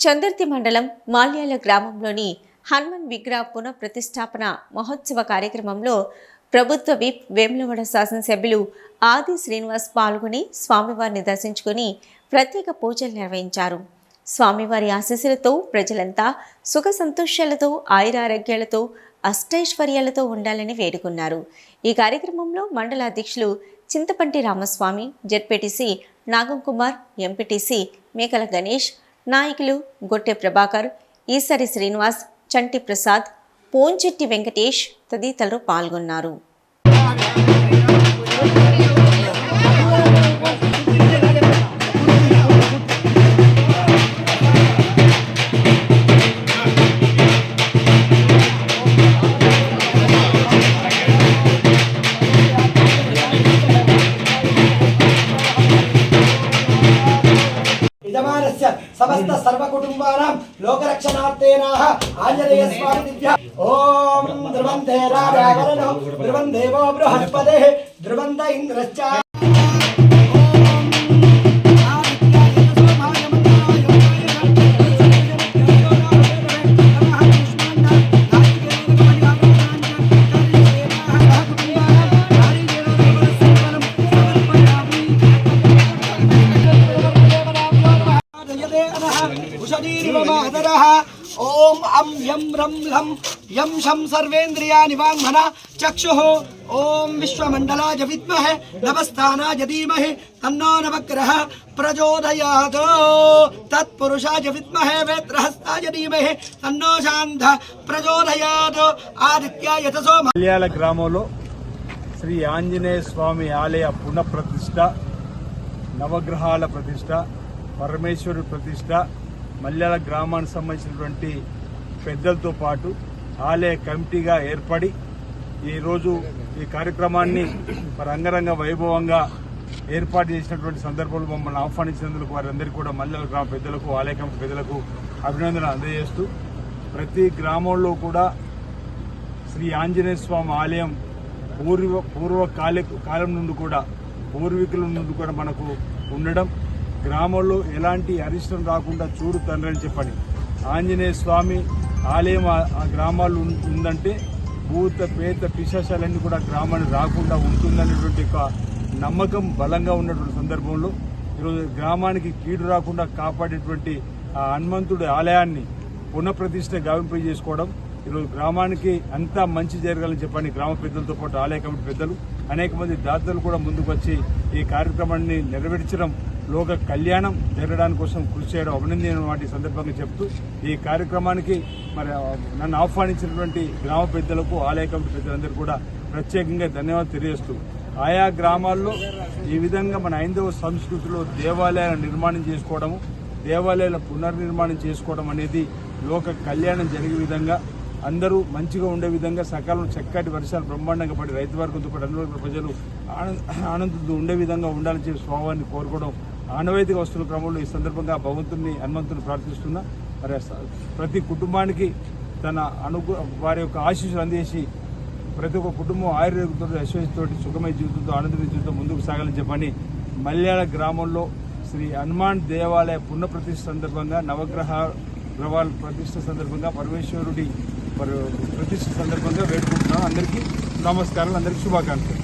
చందర్తి మండలం మాల్యాల గ్రామంలోని హనుమన్ విగ్రహ పునః ప్రతిష్టాపన మహోత్సవ కార్యక్రమంలో ప్రభుత్వ విప్ వేములవాడ శాసనసభ్యులు ఆది శ్రీనివాస్ పాల్గొని స్వామివారిని దర్శించుకుని ప్రత్యేక పూజలు నిర్వహించారు. స్వామివారి ఆశీస్సులతో ప్రజలంతా సుఖ సంతోషాలతో ఆయురారోగ్యాలతో అష్టైశ్వర్యాలతో ఉండాలని వేడుకున్నారు. ఈ కార్యక్రమంలో మండల అధ్యక్షులు చింతపంటి రామస్వామి జెడ్పీటీసీ నాగం కుమార్ ఎంపీటీసీ మేకల గణేష్ నాయకులు గొట్టె ప్రభాకర్ ఈసరి శ్రీనివాస్ చంటి ప్రసాద్ పోంచెట్టి వెంకటేష్ తదితరులు పాల్గొన్నారు. సమస్త సర్వ సర్వకుటుంబానాం లోకరక్షణార్థేనాః ఆంజనేయ స్వామి దివ్య. ఓం ధ్రువంతే రాజావరణో ధ్రువం దేవో బృహస్పతిః ధ్రువంత ఇంద్రశ్చ ఉషదీరివ మాదరః ఓం అం యం రం లం యం శం సర్వేంద్రియాణి వాంగ్మన చక్షుః ఓం విశ్వమండలాయ విద్మహే నవస్థానాయ ధీమహి తన్నో నవగ్రహ ప్రచోదయాత్ తత్పురుషాయ విద్మహే వేత్రహస్తాయ ధీమహి తన్నో శాంత ప్రచోదయాత్ ఆదిత్యాయ తసో మల్యాల గ్రామంలో శ్రీ ఆంజనేయ స్వామి ఆలయ పునఃప్రతిష్ఠ నవగ్రహాల ప్రతిష్ట పరమేశ్వరుడి ప్రతిష్ట మల్యాల గ్రామానికి సంబంధించినటువంటి పెద్దలతో పాటు ఆలయ కమిటీగా ఏర్పడి ఈరోజు ఈ కార్యక్రమాన్ని మరి అంగరంగ వైభవంగా ఏర్పాటు చేసినటువంటి సందర్భంలో మమ్మల్ని ఆహ్వానించినందుకు వారందరికీ కూడా మల్లెల గ్రామ పెద్దలకు ఆలయ కమిటీ పెద్దలకు అభినందన అందజేస్తూ ప్రతి గ్రామంలో కూడా శ్రీ ఆంజనేయ స్వామి ఆలయం పూర్వ పూర్వ కాల కాలం నుండి కూడా పూర్వీకుల నుండి కూడా మనకు ఉండడం గ్రామంలో ఎలాంటి అరిష్టం రాకుండా చూడు తండ్రి అని చెప్పని. ఆంజనేయ స్వామి ఆలయం ఆ- గ్రామాలు గ్రామాల్లో ఉందంటే భూత పేత పిశాశాలన్నీ కూడా గ్రామానికి రాకుండా ఉంటుందనేటువంటి ఒక నమ్మకం బలంగా ఉన్నటువంటి సందర్భంలో ఈరోజు గ్రామానికి కీడు రాకుండా కాపాడేటువంటి ఆ హనుమంతుడి ఆలయాన్ని పునఃప్రతిష్ఠ గావింప చేసుకోవడం ఈరోజు గ్రామానికి అంతా మంచి జరగాలని చెప్పని గ్రామ పెద్దలతో పాటు ఆలయ కమిటీ పెద్దలు అనేక మంది దాతలు కూడా ముందుకు వచ్చి ఈ కార్యక్రమాన్ని నెరవేర్చడం లోక కళ్యాణం జరగడానికి కోసం కృషి చేయడం అభినందన వాటి సందర్భంగా చెప్తూ ఈ కార్యక్రమానికి మరి నన్ను ఆహ్వానించినటువంటి గ్రామ పెద్దలకు ఆలయ కమిటీ పెద్దలందరూ కూడా ప్రత్యేకంగా ధన్యవాదాలు తెలియజేస్తూ ఆయా గ్రామాల్లో ఈ విధంగా మన హైందవ సంస్కృతిలో దేవాలయాలను నిర్మాణం చేసుకోవడము దేవాలయాల పునర్నిర్మాణం చేసుకోవడం అనేది లోక కళ్యాణం జరిగే విధంగా అందరూ మంచిగా ఉండే విధంగా సకాలం చక్కటి వర్షాలు బ్రహ్మాండంగా పడి రైతు వర్గంతో పాటు అన్ని ప్రజలు ఆనంద ఆనందంతో ఉండే విధంగా ఉండాలని చెప్పి స్వామివారిని కోరుకోవడం ఆనవాయితీగా వస్తున్న క్రమంలో ఈ సందర్భంగా భగవంతుని హనుమంతుని ప్రార్థిస్తున్నా. మరి ప్రతి కుటుంబానికి తన అనుగు వారి యొక్క ఆశీస్సులు అందజేసి ప్రతి ఒక్క కుటుంబం ఆయుర్వేదంతో యశ్వతోటి సుఖమైన జీవితంతో ఆనందమైన జీవితం ముందుకు సాగాలని చెప్పని మల్యాళ గ్రామంలో శ్రీ హనుమాన్ దేవాలయ పునఃప్రతిష్ఠ సందర్భంగా నవగ్రహ గ్రహాల ప్రతిష్ఠ సందర్భంగా పరమేశ్వరుడి మరి ప్రతిష్ఠ సందర్భంగా వేడుకుంటున్నాను అందరికీ నమస్కారాలు అందరికీ శుభాకాంక్షలు.